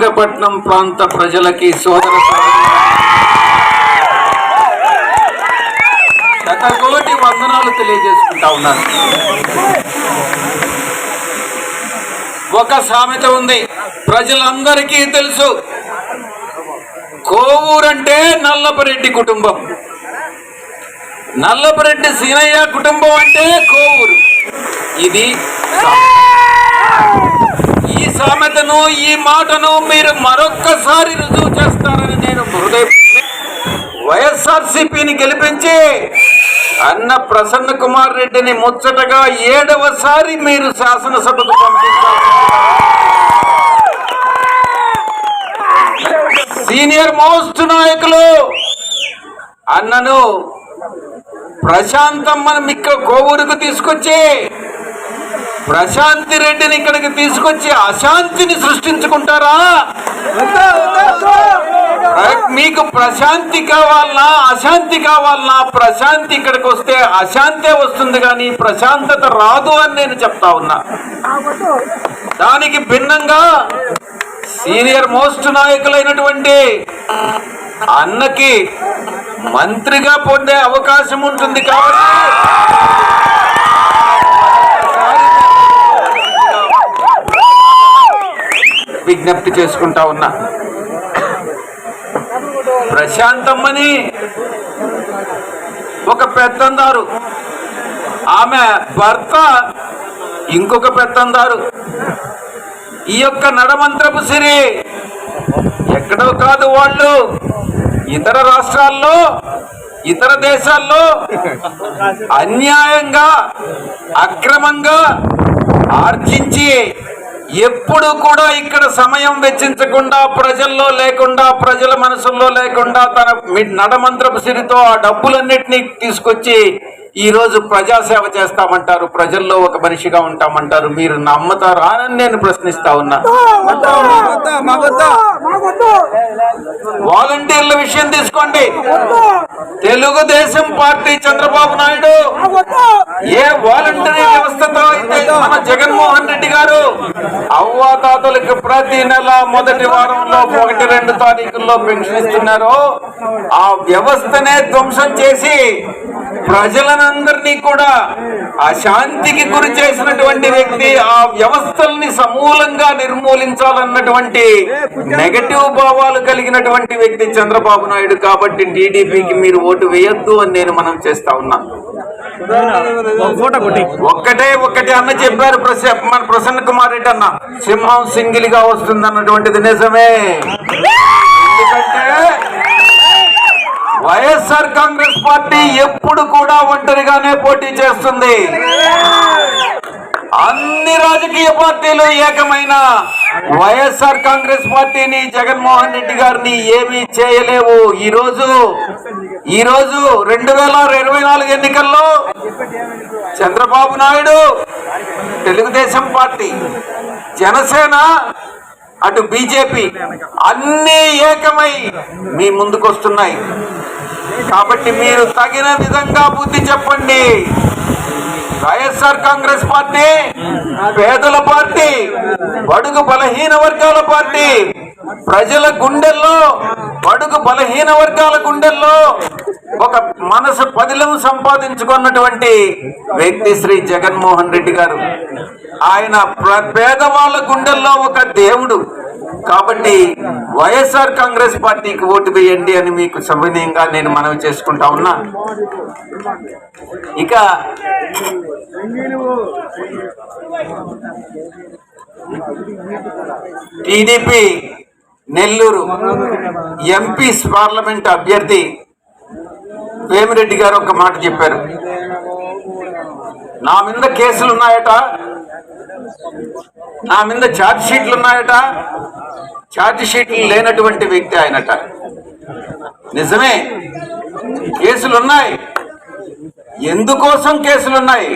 రంగపట్నం ప్రాంత ప్రజలకి సోదర శతకోటి వందనాలు తెలియజేసుకుంటా ఉన్నాను. ఒక సామెత ఉంది. ప్రజలందరికీ తెలుసు కోవూరంటే నల్లపరెడ్డి కుటుంబం. నల్లపరెడ్డి సీనయ్య కుటుంబం అంటే కోవూరు. ఇది సామెతను ఈ మాటను మీరు మరొక్కసారి రుజువు చేస్తారని నేను హృదయ వైఎస్ఆర్సిపిని గెలిపించి అన్న ప్రసన్న కుమార్ రెడ్డిని ముచ్చటగా ఏడవసారి మీరు శాసనసభకు పంపించారు సీనియర్ మోస్ట్ నాయకులు అన్నను ప్రశాంతమ్మను మిక్క కోవూరుకు తీసుకొచ్చి ప్రశాంతి రెడ్డిని ఇక్కడికి తీసుకొచ్చి అశాంతిని సృష్టించుకుంటారా? మీకు ప్రశాంతి కావాలనా? అశాంతి కావాలనా? ప్రశాంతి ఇక్కడికి వస్తే అశాంతే వస్తుంది కానీ ప్రశాంతత రాదు అని నేను చెప్తా ఉన్నా. దానికి భిన్నంగా సీనియర్ మోస్ట్ నాయకులైనటువంటి అన్నకి మంత్రిగా పొందే అవకాశం ఉంటుంది కాబట్టి విజ్ఞప్తి చేసుకుంటా ఉన్నా. ప్రశాంతమ్మని ఒక పెత్తందారు. ఆమె భర్త ఇంకొక పెత్తందారు. ఈ యొక్క నడమంత్రపు సిరి ఎక్కడో కాదు వాళ్ళు. ఇతర రాష్ట్రాల్లో ఇతర దేశాల్లో అన్యాయంగా అక్రమంగా ఆర్జించి ఎప్పుడు కూడా ఇక్కడ సమయం వెచ్చించకుండా ప్రజల్లో లేకుండా ప్రజల మనసుల్లో లేకుండా తన నడమంత్రపు సిరితో ఆ డబ్బులన్నిటినీ తీసుకొచ్చి ఈ రోజు ప్రజాసేవ చేస్తామంటారు ప్రజల్లో ఒక మనిషిగా ఉంటామంటారు మీరు నమ్మతారా అని నేను ప్రశ్నిస్తా ఉన్నా. వాలంటీర్ల విషయం తీసుకోండి. తెలుగుదేశం పార్టీ చంద్రబాబు నాయుడు ఏ వాలంటీర్ వ్యవస్థతో అయితే మన జగన్మోహన్ రెడ్డి గారు అవ్వాతాతలకు ప్రతి నెల మొదటి వారంలో ఒకటి రెండు తారీఖుల్లో పెన్షన్ ఇస్తున్నారో ఆ వ్యవస్థనే ధ్వంసం చేసి ప్రజలందరినీ కూడా అశాంతికి గురి చేసినటువంటి వ్యక్తి ఆ వ్యవస్థల్ని సమూలంగా నిర్మూలించాలన్నటువంటి నెగటివ్ భావాలు కలిగినటువంటి వ్యక్తి చంద్రబాబు నాయుడు కాబట్టి టీడీపీకి మీరు ఓటు వేయొద్దు అని నేను మనం చేస్తా ఉన్నా. ఒక్కటే ఒక్కటే అన్న చెప్పారు ప్రస- మన ప్రసన్న కుమార్ రెడ్డి అన్న. సింహం సింగిల్గా వస్తుంది అన్నటువంటిది నిజమే. ఎందుకంటే వైఎస్ఆర్ కాంగ్రెస్ పార్టీ ఎప్పుడు కూడా ఒంటరిగానే పోటీ చేస్తుంది. అన్ని రాజకీయ పార్టీలు ఏకమైన. వైఎస్ఆర్ కాంగ్రెస్ పార్టీని జగన్మోహన్ రెడ్డి గారిని ఏమీ చేయలేవు. ఈ రోజు ఈ రోజు రెండు వేల ఇరవై నాలుగు ఎన్నికల్లో చంద్రబాబు నాయుడు తెలుగుదేశం పార్టీ జనసేన అటు బీజేపీ అన్నీ ఏకమై మీ ముందుకు వస్తున్నాయి కాబట్టి మీరు తగిన విధంగా బుద్ధి చెప్పండి. వైఎస్ఆర్ కాంగ్రెస్ పార్టీ పేదల పార్టీ బడుగు బలహీన వర్గాల పార్టీ ప్రజల గుండెల్లో బడుగు బలహీన వర్గాల గుండెల్లో ఒక మనసు పదిలం సంపాదించుకున్నటువంటి వ్యక్తి శ్రీ జగన్మోహన్ రెడ్డి గారు. ఆయన ప్ర- పేదవాళ్ళ గుండెల్లో ఒక దేవుడు. కాబట్టి వైఎస్ఆర్ కాంగ్రెస్ పార్టీకి ఓటు వేయండి అని మీకు సవినయంగా నేను మనవి చేసుకుంటా ఉన్నా. ఇక టీడీపీ నెల్లూరు ఎంపీ పార్లమెంట్ అభ్యర్థి వేమిరెడ్డి గారు ఒక మాట చెప్పారు. నా మీద కేసులు ఉన్నాయట నా మీద ఛార్జ్ షీట్లు ఉన్నాయట. ఛార్జ్ షీట్లు లేనటువంటి వ్యక్తి ఆయనట. నిజమే కేసులున్నాయి. ఎందుకోసం కేసులున్నాయి?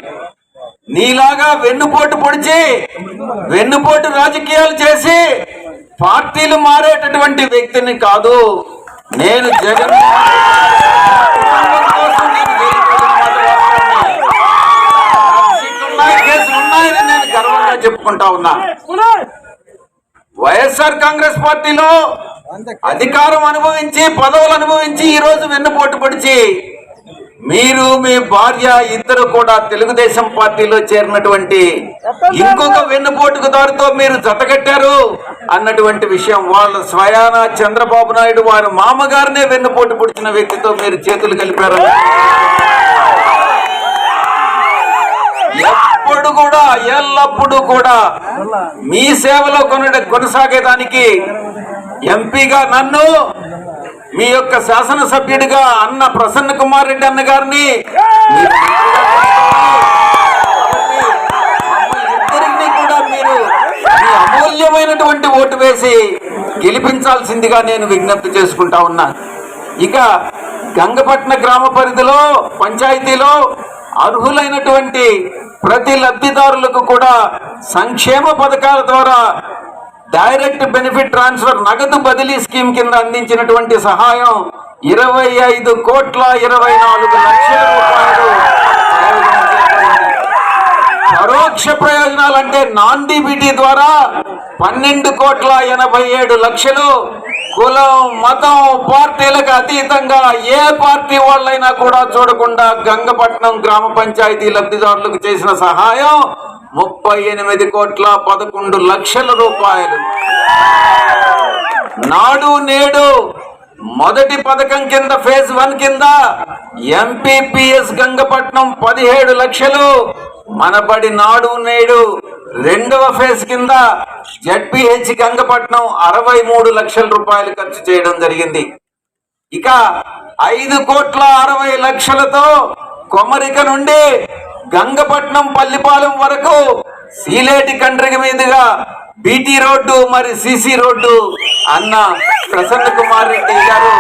నీలాగా వెన్నుపోటు పొడిచి వెన్నుపోటు రాజకీయాలు చేసి పార్టీలు మారేటటువంటి వ్యక్తిని కాదు నేను జగన్ కోసం నేను జైలుకి వెళ్ళిన మాట వాస్తవమే. కేసులు ఉన్నాయి, కేసులు ఉన్నాయని నేను గర్వంగా చెప్పుకుంటా ఉన్నా. వైఎస్ఆర్ కాంగ్రెస్ పార్టీలో అధికారం అనుభవించి పదవులు అనుభవించి ఈ రోజు వెన్నుపోటు పొడిచి మీరు మీ భార్య ఇద్దరు కూడా తెలుగుదేశం పార్టీలో చేరినటువంటి ఇంకొక వెన్నుపోటుకు దారితో మీరు జతకట్టారు అన్నటువంటి విషయం వాళ్ళు స్వయాన చంద్రబాబు నాయుడు వారి మామగారినే వెన్నుపోటు పొడిచిన వ్యక్తితో మీరు చేతులు కలిపారు. ఎప్పుడు కూడా ఎల్లప్పుడు కూడా మీ సేవలో కొన కొనసాగేదానికి ఎంపీగా నన్ను మీ యొక్క శాసనసభ్యుడిగా అన్న ప్రసన్న కుమార్ రెడ్డి అన్న గారిని ఇద్దరిని కూడా మీరు మీ అమూల్యమైనటువంటి ఓటు వేసి గెలిపించాల్సిందిగా నేను విజ్ఞప్తి చేసుకుంటా ఉన్నా. ఇక గంగపట్న గ్రామ పరిధిలో పంచాయతీలో అర్హులైనటువంటి ప్రతి లబ్ధిదారులకు కూడా సంక్షేమ పథకాల ద్వారా డైరెక్ట్ బెనిఫిట్ ట్రాన్స్ఫర్ నగదు బదిలీ స్కీమ్ కింద అందించినటువంటి సహాయం ఇరవై ఐదు కోట్ల ఇరవై నాలుగు లక్షల రూపాయలు పరోక్ష ప్రయోజనాలు అంటే నాన్ డిబిటీ ద్వారా పన్నెండు కోట్ల ఎనభై ఏడు లక్షలు కులం మతం పార్టీలకు అతీతంగా ఏ పార్టీ వాళ్ళైనా కూడా చూడకుండా గంగపట్నం గ్రామ పంచాయతీ లబ్ధిదారులకు చేసిన సహాయం ముప్పై ఎనిమిది కోట్ల పదకొండు లక్షల రూపాయలు. నాడు నేడు మొదటి పథకం కింద ఫేజ్ వన్ కింద ఎంపీపీఎస్ గంగపట్నం పదిహేడు లక్షలు. మనబడి నాడు నేడు రెండవ ఫేజ్ కింద జడ్పిహెచ్ గంగపట్నం అరవై మూడు లక్షల రూపాయలు ఖర్చు చేయడం జరిగింది. ఇక ఐదు కోట్ల అరవై లక్షలతో కొమరిక నుండి గంగపట్నం పల్లిపాలెం వరకు సీలేటి కండ్రిగ మీదుగా బీటీ రోడ్డు మరి సిసి రోడ్డు అన్న ప్రసన్న కుమార్ రెడ్డి గారు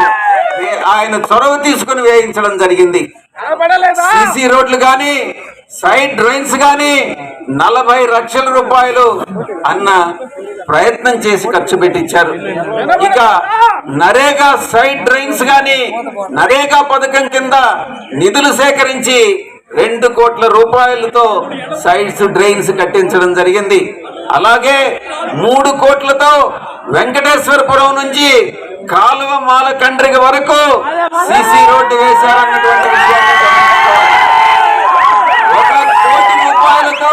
ఆయన చొరవ తీసుకుని వేయించడం జరిగింది. సిసి రోడ్లు గాని సైడ్ డ్రైన్స్ గాని నలభై లక్షల రూపాయలు అన్న ప్రయత్నం చేసి ఖర్చు పెట్టించారు. ఇక నరేగా సైడ్ డ్రైన్స్ గాని నరేగా పథకం కింద నిధులు సేకరించి రెండు కోట్ల రూపాయలతో సైడ్స్ డ్రైన్స్ కట్టించడం జరిగింది. అలాగే మూడు కోట్లతో వెంకటేశ్వరపురం నుంచి కాలువ మాలకండ్రి వరకు సిసి రోడ్డు వేశారు అన్నటువంటి ఒక కోటి రూపాయలతో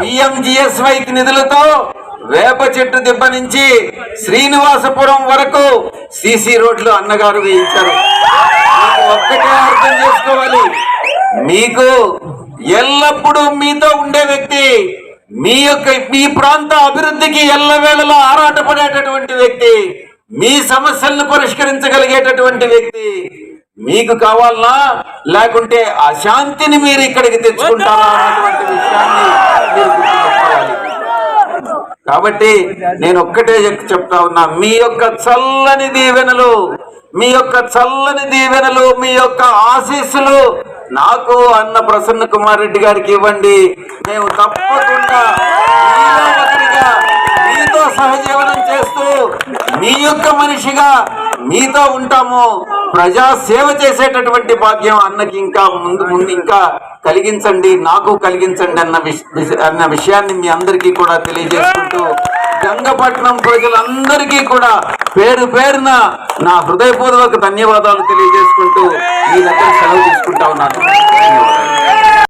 పిఎంజిఎస్వై నిధులతో వేప చెట్టు దిబ్బ నుంచి శ్రీనివాసపురం వరకు సిసి రోడ్లు అన్నగారు వేయించారు. ఒక్కటే అర్థం చేసుకోవాలి. మీకు ఎల్లప్పుడూ మీతో ఉండే వ్యక్తి మీ యొక్క మీ ప్రాంత అభివృద్ధికి ఎల్లవేళలా ఆరాటపడేటటువంటి వ్యక్తి మీ సమస్యలను పరిష్కరించగలిగేటటువంటి వ్యక్తి మీకు కావాలనా? లేకుంటే అశాంతిని మీరు ఇక్కడికి తెచ్చుకుంటారా? అన్నటువంటి విషయాన్ని కాబట్టి నేను ఒక్కటే చెప్తా ఉన్నా. మీ యొక్క చల్లని దీవెనలు మీ యొక్క చల్లని దీవెనలు మీ యొక్క ఆశీస్సులు నాకు అన్న ప్రసన్న కుమార్ రెడ్డి గారికి ఇవ్వండి. మేము తప్పకుండా మీతో సహజీవనం చేస్తూ మీ యొక్క మనిషిగా మీతో ఉంటాము. ప్రజా సేవ చేసేటటువంటి భాగ్యం అన్నకి ఇంకా ముందు ముందు ఇంకా కలిగించండి నాకు కలిగించండి అన్న అన్న విషయాన్ని మీ అందరికీ కూడా తెలియజేసుకుంటూ గంగపట్నం ప్రజలందరికీ కూడా పేరు పేరున నా హృదయపూర్వక ధన్యవాదాలు తెలియజేసుకుంటూ మీ దగ్గర సెలవు తీసుకుంటా ఉన్నాను.